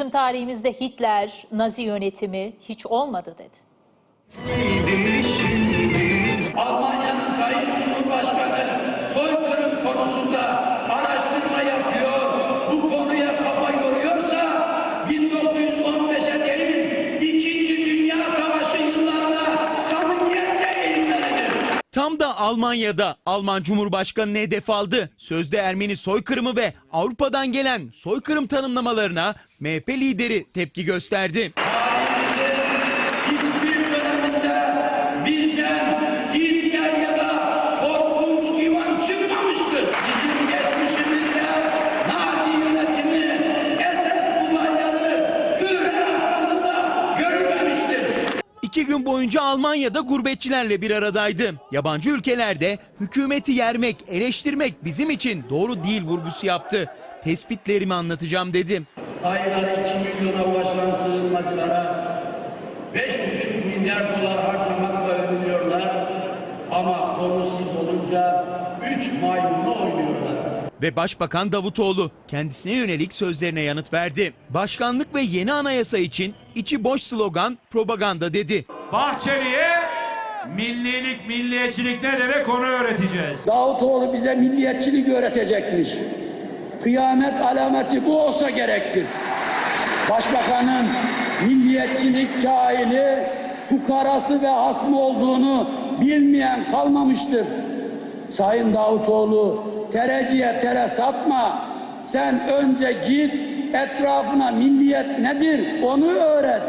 Bizim tarihimizde Hitler, Nazi yönetimi hiç olmadı dedi. Almanya'nın Sayın Cumhurbaşkanı soykırım konusunda Tam da Almanya'da Alman Cumhurbaşkanı hedef aldı. Sözde Ermeni soykırımı ve Avrupa'dan gelen soykırım tanımlamalarına MHP lideri tepki gösterdi. İki gün boyunca Almanya'da gurbetçilerle bir aradaydı. Yabancı ülkelerde hükümeti yermek, eleştirmek bizim için doğru değil vurgusu yaptı. Tespitlerimi anlatacağım dedi. Sayıları 2 milyona ulaşan sığınmacılara 5,5 milyar dolar harcamakla övünüyorlar. Ama konu siz olunca 3 maymunu oynuyorlar. Ve Başbakan Davutoğlu kendisine yönelik sözlerine yanıt verdi. Başkanlık ve yeni anayasa için içi boş slogan propaganda dedi. Bahçeli'ye millilik, milliyetçilik ne demek onu öğreteceğiz. Davutoğlu bize milliyetçilik öğretecekmiş. Kıyamet alameti bu olsa gerektir. Başbakanın milliyetçilik cahili, fukarası ve hasmı olduğunu bilmeyen kalmamıştır. Sayın Davutoğlu tereciye tere satma. Sen önce git etrafına milliyet nedir onu öğret.